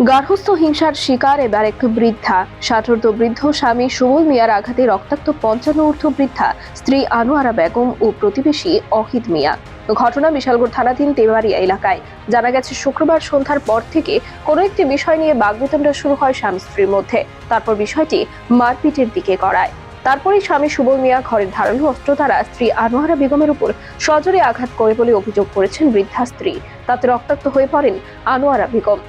গার্হস্থ্য হিংসার শিকার এবার এক বৃদ্ধা। ষাটোর্ধ বৃদ্ধ স্বামী সুবল মিয়ার আঘাতে রক্তাক্ত পঞ্চান্ন ঊর্ধ্ব বৃদ্ধা, স্ত্রী আনোয়ারা বেগম ও প্রতিবেশী অহিত মিয়া। ঘটনা বিশালগড় থানাধীন তেবাড়িয়া এলাকায়। জানা গেছে, শুক্রবার সন্ধ্যার পর থেকে কোনো একটি বিষয় নিয়ে বাগবিতণ্ডা শুরু হয় স্বামী স্ত্রীর মধ্যে। তারপর বিষয়টি মারপিটের দিকে গড়ায়। তারপরেই স্বামী সুবল মিয়া ঘরের ধারালো অস্ত্র দ্বারা স্ত্রী আনোয়ারা বেগমের উপর সজোরে আঘাত করে বলে অভিযোগ করেছেন বৃদ্ধা স্ত্রী। তাতে রক্তাক্ত হয়ে পড়েন আনোয়ারা বেগম।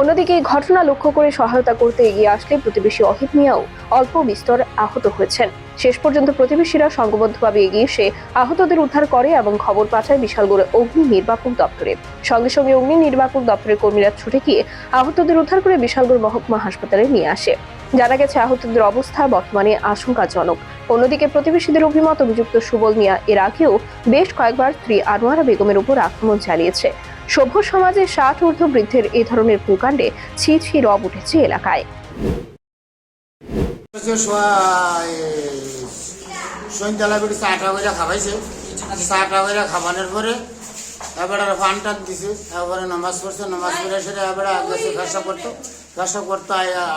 অন্যদিকে এই ঘটনা লক্ষ্য করে সহায়তা করতে এগিয়ে আসলে প্রতিবেশী অহিত মিয়াও অল্প বিস্তর আহত হয়েছেন। শেষ পর্যন্ত প্রতিবেশীরা সংঘবদ্ধভাবে এগিয়ে এসে আহতদের উদ্ধার করে এবং খবর পাঠায় বিশালগড়ে অগ্নি নির্বাপক দপ্তরে। সঙ্গে সঙ্গে অগ্নি নির্বাপক দপ্তরের কর্মীরা ছুটে গিয়ে আহতদের উদ্ধার করে বিশালগড় মহকুমা হাসপাতালে নিয়ে আসে। জানা গেছে, আহতদের অবস্থা বর্তমানে আশঙ্কাজনক। অন্যদিকে প্রতিবেশীদের অভিমত, অভিযুক্ত সুবল মিয়া এর আগেও বেশ কয়েকবার স্ত্রী আনোয়ারা বেগমের উপর আক্রমণ চালিয়েছে। সভ্য সমাজে ষাট ঊর্ধ্ব বৃদ্ধের এ ধরনের কুকাণ্ডে ছি ছি রব উঠেছে এলাকায়। সন্ধ্যালা চাটা করে খাবাইছে চাটা করে খাবানোর পরে এবারে ফান টান দিছে। এবারে নামাজ পড়ছে নামাজ পড়ে সেটা এবারে গেছে করতো। ফেসা করতো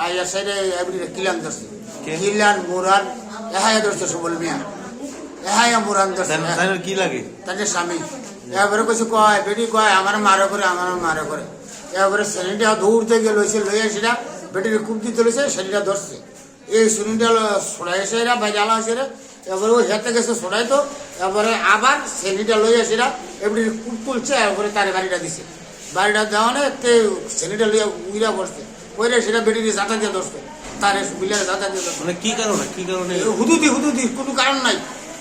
আইয়া সাইডে এবারে কিলান ধরছে। কিলান মুরান এহাইয়া ধরছে সবল মিয়া। ধরছে তাদের কি লাগে? তাদের স্বামী। এবারে কিছু কয় বেটি কয় আমার মারে করে আমার মারে করে। এবারে শ্রেণীটা দৌড়তে গিয়ে লইছে লইয়া সেটা বেটির কুপ দিতে লইছে সেটা ধরছে। এই শ্রেণীটা সরাই এসে এরা বাজালা আছে রে। এবারে ওই হেতে গেছে সরাই তো এবারে আবার শ্রেণীটা লইয়া সেটা এবারে কুপ তুলছে এবারে তার বাড়িটা দিছে। বাড়িটা দেওয়া নেই তে শ্রেণীটা লইয়া উইরা বসছে। ওইরে সেটা বেটির জাতা দিয়ে ধরছে তার বিলের জাতা দিয়ে ধরছে। মানে কি কারণে কি কারণে? হুদুদি হুদুদি কোনো কারণ নাই।